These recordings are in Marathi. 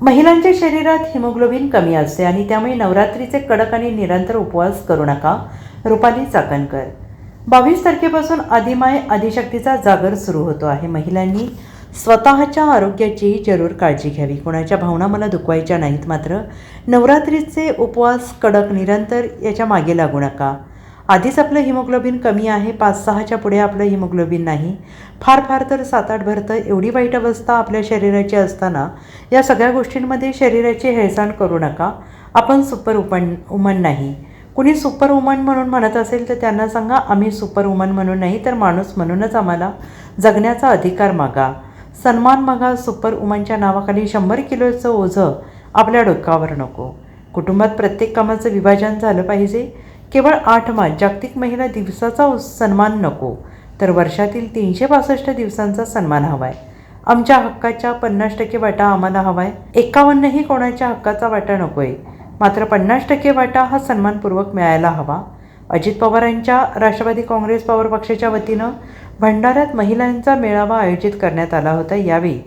महिलांच्या शरीरात हिमोग्लोबिन कमी असते आणि त्यामुळे नवरात्रीचे कडक आणि निरंतर उपवास करू नका. रुपाली चाकणकर. बावीस तारखेपासून आदिमाय आदिशक्तीचा जागर सुरू होतो आहे. महिलांनी स्वतःच्या आरोग्याचीही जरूर काळजी घ्यावी. कोणाच्या भावना मला दुखवायच्या नाहीत मात्र नवरात्रीचे उपवास कडक निरंतर याच्या मागे लागू नका. आधीच आपलं हिमोग्लोबिन कमी आहे पाच सहाच्या पुढे आपलं हिमोग्लोबिन नाही. फार फार तर सात आठ भरतं एवढी वाईट अवस्था आपल्या शरीराची असताना या सगळ्या गोष्टींमध्ये शरीराची हेळसांड करू नका. आपण सुपर उमन उमन नाही. कुणी सुपर वुमन म्हणून म्हणत असेल तर त्यांना सांगा आम्ही सुपर वुमन म्हणून नाही तर माणूस म्हणूनच आम्हाला जगण्याचा अधिकार मागा. सन्मान मागा सुपर वुमनच्या नावाखाली शंभर किलोचं ओझं आपल्या डोक्यावर नको. कुटुंबात प्रत्येक कामाचं विभाजन झालं पाहिजे. केवळ आठ मार्च जागतिक महिला दिवसाचा सन्मान नको तर वर्षातील तीनशे पासष्ट दिवसांचा सन्मान हवा आहे आमच्या हक्काच्या पन्नास टक्के वाटा आम्हाला हवा आहे एकावन्नही कोणाच्या हक्काचा वाटा नको आहे मात्र पन्नास टक्के वाटा हा सन्मानपूर्वक मिळायला हवा. अजित पवारांच्या राष्ट्रवादी काँग्रेस पवार पक्षाच्या वतीनं भंडाऱ्यात महिलांचा मेळावा आयोजित करण्यात आला होता. यावेळी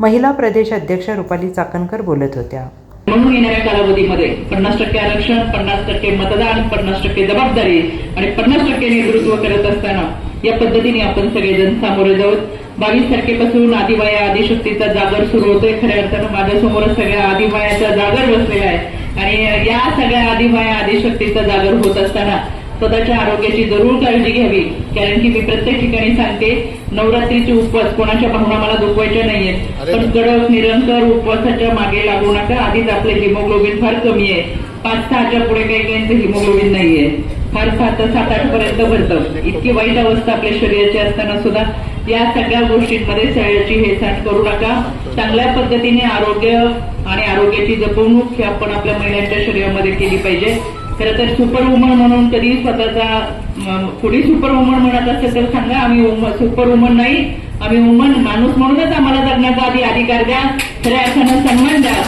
महिला प्रदेश अध्यक्ष रुपाली चाकणकर बोलत होत्या. म्हणून येणाऱ्या कालावधीमध्ये पन्नास टक्के आरक्षण पन्नास टक्के मतदान पन्नास टक्के जबाबदारी आणि पन्नास टक्के नेतृत्व करत असताना या पद्धतीने आपण सगळेजण सामोरे जाऊ बावीस तारखेपासून आदिवाया आदिशक्तीचा जागर सुरू होतोय. खऱ्या अर्थानं माझ्यासमोरच सगळ्या आदिवायाचा जागर बसलेला आहे. आणि या सगळ्या आदिवाया आदिशक्तीचा जागर होत असताना स्वतःच्या आरोग्याची जरूर काळजी घ्यावी. कारण की मी प्रत्येक ठिकाणी सांगते नवरात्रीचे उपवास कोणाच्या भावना मला दुखवायच्या नाहीयेत. पण कडक निरंतर उपवासाच्या मागे लागू नका. आधीच आपले हिमोग्लोबिन फार कमी आहे. पाच सहाच्या पुढे काही काहींचं हिमोग्लोबिन नाहीये. फार सात सात आठ पर्यंत भरतं. इतकी वाईट अवस्था आपल्या शरीराची असताना सुद्धा. या सगळ्या गोष्टींमध्ये शरीराची हेळसांड करू नका. चांगल्या पद्धतीने आरोग्य आणि आरोग्याची जपवणूक ही आपण आपल्या महिलांच्या शरीरामध्ये केली पाहिजे. खरं तर सुपर वुमन म्हणून कधी स्वतःचा कुणी सुपर वुमन म्हणत असेल तर सांगा आम्ही सुपर वुमन नाही आम्ही वुमन माणूस म्हणूनच आम्हाला जगण्याचा आधी अधिकार द्या. खऱ्या अर्थानं सन्मान द्या.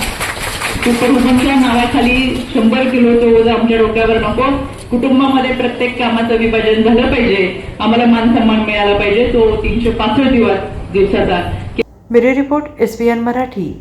सुपर वुमनच्या नावाखाली शंभर किलोचं ओझं आमच्या डोक्यावर नको. कुटुंबामध्ये प्रत्येक कामाचं विभाजन झालं पाहिजे. आम्हाला मान सन्मान मिळाला पाहिजे. तो तीनशे पासष्ट दिवस दिवसाचा. Bureau report S B N Marathi.